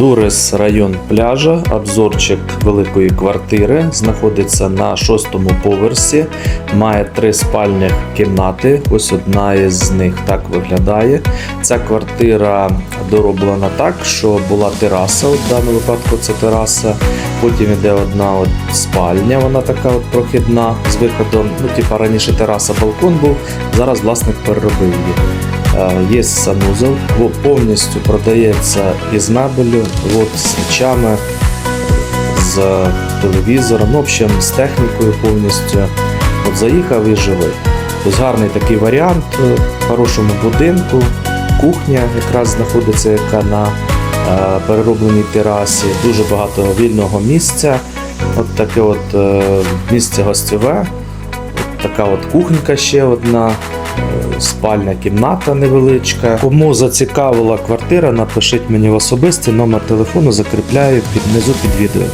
Дурес район пляжа, обзорчик великої квартири, знаходиться на шостому поверсі, має три спальні кімнати. Ось одна із них так виглядає. Ця квартира дороблена так, що була тераса. В даному випадку це тераса. Потім йде одна от спальня, вона така от прохідна з виходом. Ну, типа раніше тераса, балкон був, зараз власник переробив її. Е, Є санузел, во, повністю продається із мебелю, от, з свічами, з телевізором, ну, в общем, з технікою повністю. От заїхав і живий. Тобто гарний такий варіант е, в хорошому будинку. Кухня якраз знаходиться яка на е, переробленій терасі, дуже багато вільного місця. От таке от місце гостьове, от така от кухонька ще одна, спальня кімната невеличка. Кому зацікавила квартира, напишіть мені в особисті номер телефону, закріпляю під внизу під відео.